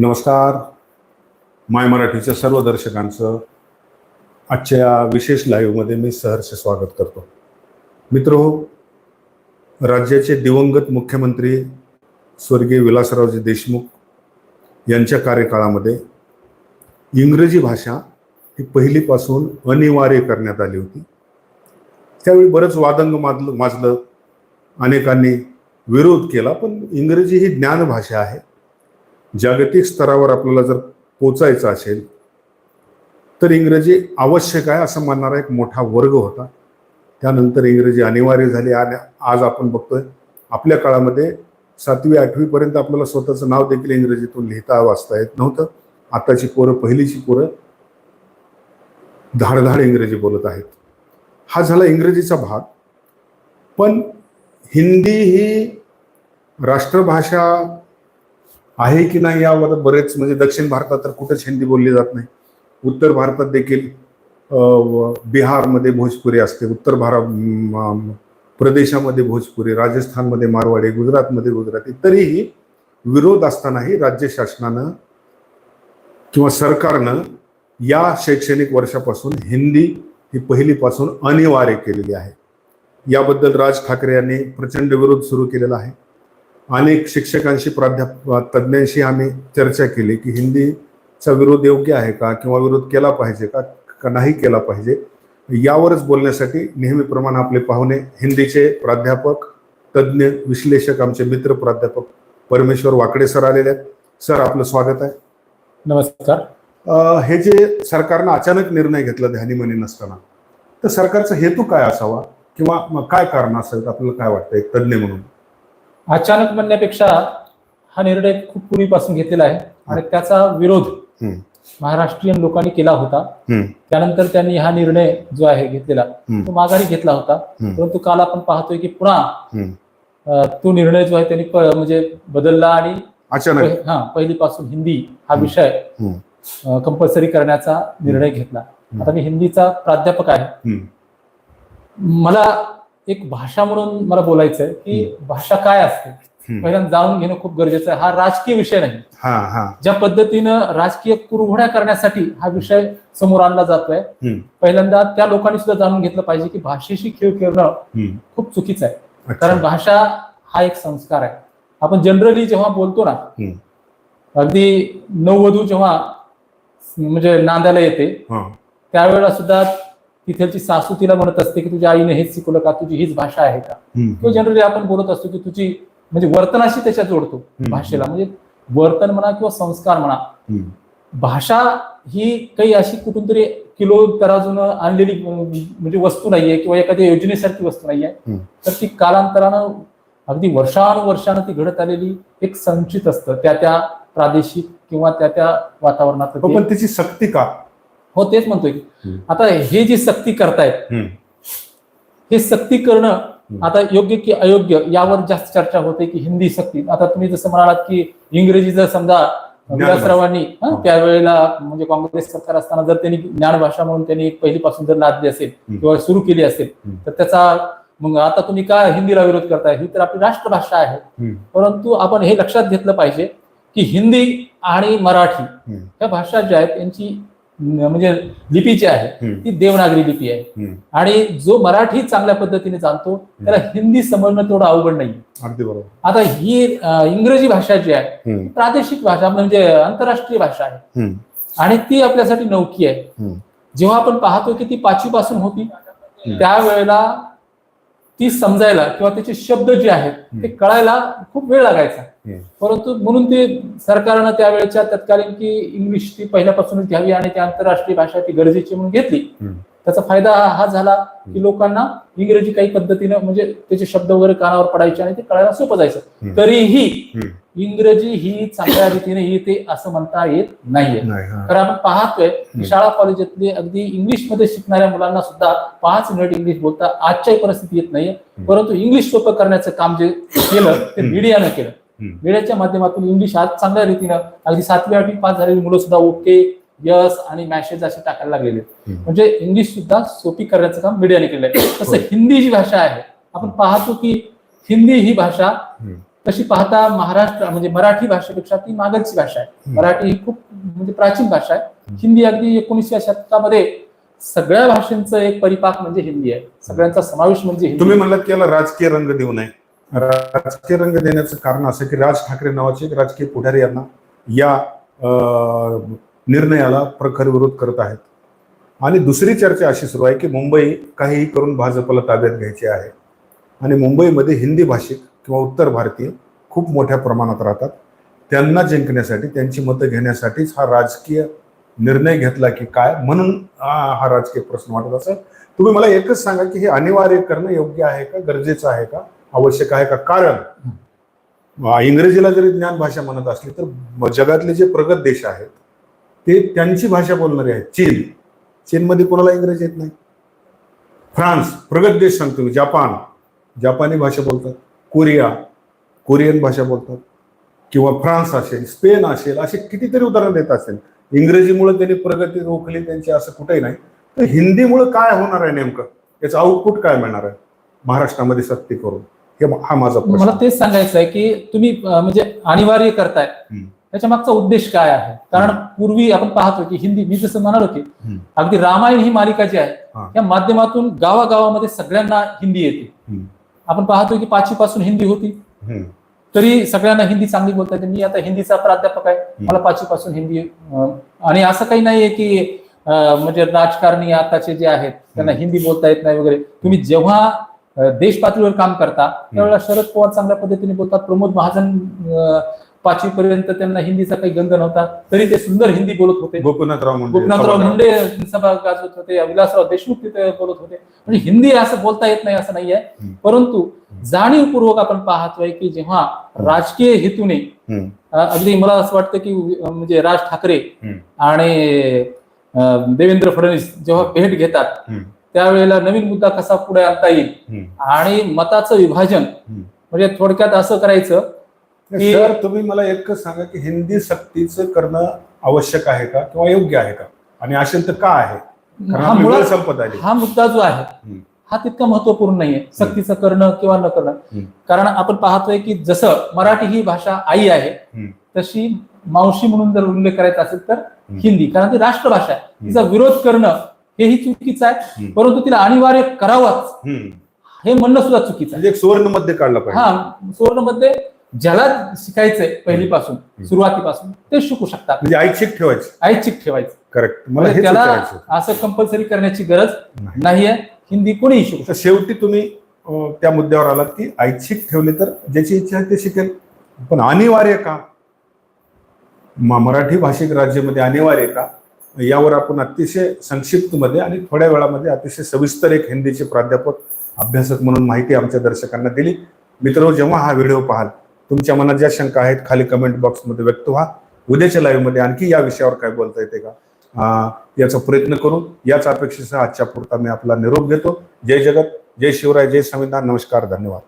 नमस्कार. माय मराठीच्या सर्व दर्शकांचं आजच्या विशेष लाईव्हमध्ये मी सहर्ष स्वागत करतो. मित्र राज्याचे दिवंगत मुख्यमंत्री स्वर्गीय विलासरावजी देशमुख यांच्या कार्यकाळामध्ये इंग्रजी भाषा ही पहिलीपासून अनिवार्य करण्यात आली होती. त्यावेळी बरंच वादंग माजलं माजलं अनेकांनी विरोध केला पण इंग्रजी ही ज्ञानभाषा आहे. जागतिक स्तरावर आपल्याला जर पोचायचं असेल तर इंग्रजी आवश्यक आहे असं मानणारा एक मोठा वर्ग होता. त्यानंतर इंग्रजी अनिवार्य झाली आणि आज आपण बघतोय आपल्या काळामध्ये सातवी आठवीपर्यंत आपल्याला स्वतःचं नाव देखील इंग्रजीतून लिहिता वाचता येत नव्हतं. आताची पोरं पहिलीची पोरं धाडधाड इंग्रजी बोलत आहेत. हा झाला इंग्रजीचा भाग. पण हिंदी ही राष्ट्रभाषा आहे की नाही यावर बरेच म्हणजे दक्षिण भारतात तर कुठेच हिंदी बोलली जात नाही. उत्तर भारतात देखील बिहारमध्ये भोजपुरी असते. उत्तर भारत प्रदेशामध्ये भोजपुरी राजस्थानमध्ये मारवाडी गुजरातमध्ये गुजराती तरीही विरोध असतानाही राज्य शासनानं किंवा सरकारनं या शैक्षणिक वर्षापासून हिंदी ही पहिलीपासून अनिवार्य केलेली आहे. याबद्दल राज ठाकरे यांनी प्रचंड विरोध सुरू केलेला आहे. अनेक शिक्षकांशी प्राध्याप तज्ज्ञांशी आम्ही चर्चा केली की हिंदीचा विरोध योग्य आहे का किंवा विरोध केला पाहिजे का का नाही केला पाहिजे यावरच बोलण्यासाठी नेहमीप्रमाणे आपले पाहुणे हिंदीचे प्राध्यापक तज्ज्ञ विश्लेषक आमचे मित्र प्राध्यापक परमेश्वर वाकडे सर आलेले आहेत. सर आपलं स्वागत आहे. नमस्कार. हे जे सरकारनं अचानक निर्णय घेतला ध्यानीमनी नसताना तर सरकारचा हेतू काय असावा किंवा मग काय कारण असेल? आपल्याला काय वाटतं एक तज्ज्ञ म्हणून? अचानक म्हणण्यापेक्षा हा निर्णय खूप पूर्वीपासून घेतलेला आहे आणि त्याचा विरोध. महाराष्ट्रीयन लोकांनी केला होता. त्यानंतर त्यांनी हा निर्णय जो आहे घेतलेला. तो माघारी घेतला होता. परंतु काल आपण पाहतोय की पुन्हा तो निर्णय जो आहे त्यांनी म्हणजे बदलला आणि अचानक. हा पहिलीपासून हिंदी हा विषय. कंपल्सरी करण्याचा निर्णय घेतला. आता मी हिंदीचा प्राध्यापक आहे. मला एक भाषा म्हणून मला बोलायचं आहे की भाषा काय असते. पहिल्यांदा जाणून घेणं खूप गरजेचं आहे. हा राजकीय विषय नाही. ज्या पद्धतीनं राजकीय कुरघोड्या करण्यासाठी हा विषय समोर आणला जातोय पहिल्यांदा त्या लोकांनी सुद्धा जाणून घेतलं पाहिजे की भाषेशी खेळ खेळणं. खूप चुकीचं आहे. कारण भाषा हा एक संस्कार आहे. आपण जनरली जेव्हा बोलतो ना. अगदी नववधू जेव्हा म्हणजे नांदायला येते त्यावेळेला सुद्धा तिथलची सासू तिला म्हणत असते की तुझ्या आईने हेच शिकवलं का? तुझी हीच भाषा आहे का? किंवा जनरली आपण बोलत असतो की तुझी म्हणजे वर्तनाशी त्याच्यात जोडतो. भाषेला. म्हणजे वर्तन म्हणा किंवा संस्कार म्हणा. भाषा ही काही अशी कुठून तरी किलो तराजून आणलेली म्हणजे वस्तू नाहीये किंवा एखाद्या योजनेसारखी वस्तू नाहीये. तर ती कालांतरानं अगदी वर्षानुवर्षानं ती घडत आलेली एक संचित असतं. त्या त्या प्रादेशिक किंवा त्या त्या वातावरणात हो, पण त्याची सक्ती का? हो तेच म्हणतोय की. आता हे जी सक्ती करतायत हे सक्ती करणं. आता योग्य की अयोग्य यावर जास्त चर्चा होते की हिंदी सक्ती आता तुम्ही जसं म्हणालात की इंग्रजी जर समजा विलासरावांनी. त्यावेळेला म्हणजे काँग्रेस सरकार असताना जर त्यांनी ज्ञानभाषा म्हणून त्यांनी पहिलीपासून जर लादली असेल. किंवा सुरू केली असेल. तर त्याचा मग आता तुम्ही काय हिंदीला विरोध करताय ही तर आपली राष्ट्रभाषा आहे परंतु आपण हे लक्षात घेतलं पाहिजे की हिंदी आणि मराठी हम्म, या भाषा ज्या आहेत यांची म्हणजे लिपी जी आहे ती देवनागरी लिपी आहे. आणि जो मराठी चांगल्या पद्धतीने जाणतो त्याला हिंदी समजणं तेवढं अवघड नाही. अगदी बरोबर. आता ही इंग्रजी भाषा जी आहे प्रादेशिक भाषा म्हणजे आंतरराष्ट्रीय भाषा आहे. आणि ती आपल्यासाठी नौकी आहे. जेव्हा आपण पाहतो की ती पाचवी पासून होती त्यावेळेला ती समजायला किंवा त्याचे शब्द जे आहेत ते कळायला खूप वेळ लागायचा. परंतु म्हणून ते सरकारनं त्यावेळेच्या तत्कालीन की इंग्लिश ती पहिल्यापासूनच घ्यावी आणि ती आंतरराष्ट्रीय भाषा ती गरजेची म्हणून घेतली. त्याचा फायदा हा झाला की लोकांना इंग्रजी काही पद्धतीनं म्हणजे त्याचे शब्द वगैरे कानावर पडायचे आणि ते कळायला सोपं जायचं. तरीही. इंग्रजी ही चांगल्या रीतीने येते असं म्हणता येत नाहीये नाही हा. तर आपण पाहतोय शाळा कॉलेजातले अगदी इंग्लिशमध्ये शिकणाऱ्या मुलांना सुद्धा पाच मिनिट इंग्लिश बोलता आजच्याही परिस्थिती येत नाहीये परंतु इंग्लिश सोपं करण्याचं काम जे केलं ते मीडियानं केलं. मीडियाच्या माध्यमातून इंग्लिश आज चांगल्या रीतीनं अगदी सातवी आठवी पास झालेली मुलं सुद्धा ओके यस आणि मॅसेज असे टाकायला लागलेले. म्हणजे इंग्लिश सुद्धा सोपी करण्याचं काम मीडियाने केलंय तसं हिंदी जी भाषा आहे आपण पाहतो की हिंदी ही भाषा. तशी पाहता महाराष्ट्र म्हणजे मराठी भाषेपेक्षा ती मागची भाषा आहे. मराठी ही खूप म्हणजे प्राचीन भाषा आहे. हिंदी अगदी एकोणीसव्या शतकामध्ये सगळ्या भाषांचं एक परिपाक म्हणजे हिंदी आहे. सगळ्यांचा समावेश म्हणजे हिंदी. तुम्ही म्हणलात की याला राजकीय रंग देऊ नये. राजकीय रंग देण्याचं कारण असं की राज ठाकरे नावाचे एक राजकीय पुढारी यांना या निर्णयाला प्रखर विरोध करत आहेत. आणि दुसरी चर्चा अशी सुरू आहे की मुंबई काहीही करून भाजपला ताब्यात घ्यायची आहे. आणि मुंबईमध्ये हिंदी भाषिक किंवा उत्तर भारतीय खूप मोठ्या प्रमाणात राहतात. त्यांना जिंकण्यासाठी त्यांची मतं घेण्यासाठीच हा राजकीय निर्णय घेतला की काय? म्हणून हा राजकीय प्रश्न वाटत असेल. तुम्ही मला एकच सांगा की हे अनिवार्य करणं योग्य आहे का? गरजेचं आहे का? आवश्यक आहे का? कारण इंग्रजीला जरी ज्ञान भाषा म्हणत असली तर जगातले जे प्रगत देश आहेत ते त्यांची भाषा बोलणारे आहेत. चीन. चीनमध्ये कोणाला इंग्रजी येत नाही? फ्रान्स. प्रगत देश सांगतो. जापान जपान. जपानी भाषा बोलतात. कोरिया कोरियन भाषा बोलतात किंवा फ्रान्स असेल स्पेन असेल असे कितीतरी उदाहरण देत असेल. इंग्रजीमुळे त्यांनी प्रगती रोखली त्यांची असं कुठेही नाही. तर हिंदीमुळे काय होणार आहे नेमकं? याचं आउटपुट काय मिळणार आहे? महाराष्ट्रामध्ये सक्ती करून. हे हा माझा मला तेच सांगायचं आहे की तुम्ही म्हणजे अनिवार्य करताय. त्याच्या मागचा उद्देश काय आहे? कारण पूर्वी आपण पाहतो की हिंदी मी जसं म्हणालो की. अगदी रामायण ही मालिका जी आहे. या माध्यमातून गावागावामध्ये सगळ्यांना हिंदी येते. आपण पाहतो की पाचवी पासून हिंदी होती. तरी सगळ्यांना हिंदी चांगली बोलता येते. मी आता हिंदीचा प्राध्यापक आहे. मला पाचवी पासून हिंदी आणि असं काही नाहीये की म्हणजे राजकारणी आताचे जे आहेत त्यांना हिंदी बोलता येत नाही वगैरे. तुम्ही जेव्हा देश पातळीवर काम करता त्यावेळेला शरद पवार चांगल्या पद्धतीने बोलतात. प्रमोद महाजन पाचवी पर्यंत त्यांना हिंदीचा काही गंध नव्हता तरी ते सुंदर हिंदी बोलत होते गोपीनाथराव मुंडे गोपीनाथराव. मुंडे सभा गाजवत होते विलासराव देशमुख तिथे बोलत होते म्हणजे हिंदी असं बोलता येत नाही असं नाहीये हम्म. परंतु जाणीवपूर्वक आपण पाहतोय की जेव्हा राजकीय हेतूने अगदी मला असं वाटतं की म्हणजे राज ठाकरे. आणि देवेंद्र फडणवीस जेव्हा भेट घेतात. त्यावेळेला नवीन मुद्दा कसा पुढे आणता येईल. आणि मताचं विभाजन. म्हणजे थोडक्यात असं करायचं सर तुम्ही मला एकच सांगा की हिंदी सक्तीचं करणं आवश्यक आहे का किंवा योग्य आहे का? आणि असेल तर का आहे? कारण हा संपत आली. हा मुद्दा जो आहे. हा तितका महत्त्वपूर्ण नाहीये. सक्तीचं करणं किंवा न करणं. कारण आपण पाहतोय की जसं मराठी ही भाषा आई आहे. तशी मावशी म्हणून जर उल्लेख करायचा असेल तर हिंदी. कारण ती राष्ट्रभाषा आहे. तिचा विरोध करणं हेही चुकीचं आहे. परंतु तिला अनिवार्य करावाच. हे म्हणणं सुद्धा चुकीचं आहे. म्हणजे सुवर्णमध्ये काढला पाहिजे. हा सुवर्णमध्ये ज्याला शिकायचंय पहिलीपासून सुरुवातीपासून ते शिकू शकतात. म्हणजे ऐच्छिक ठेवायचं. ऐच्छिक ठेवायचं. करेक्ट मला म्हणजे हेच त्याला विचारायचं. असं कंपल्सरी करण्याची गरज नाही. नाहीये. हिंदी कोणीही शिकू तर शेवटी तुम्ही अं, त्या मुद्द्यावर आलात की ऐच्छिक ठेवले तर ज्याची इच्छा आहे ते शिकेल. पण अनिवार्य का? म- मराठी भाषिक राज्यामध्ये अनिवार्य का? यावर आपण अतिशय संक्षिप्त मध्ये आणि थोड्या वेळामध्ये अतिशय सविस्तर एक हिंदीचे प्राध्यापक अभ्यासक म्हणून माहिती आमच्या दर्शकांना दिली. मित्र जेव्हा हा व्हिडिओ पाहाल तुमच्या मनात ज्या शंका आहेत खाली कमेंट बॉक्समध्ये व्यक्त व्हा. उद्याच्या लाईव्हमध्ये आणखी या विषयावर काय बोलता येते का? याचा प्रयत्न करू याच अपेक्षेसह आजच्या पुरता मी आपला निरोप घेतो. जय जगत जय शिवराय जय संविधान. नमस्कार धन्यवाद.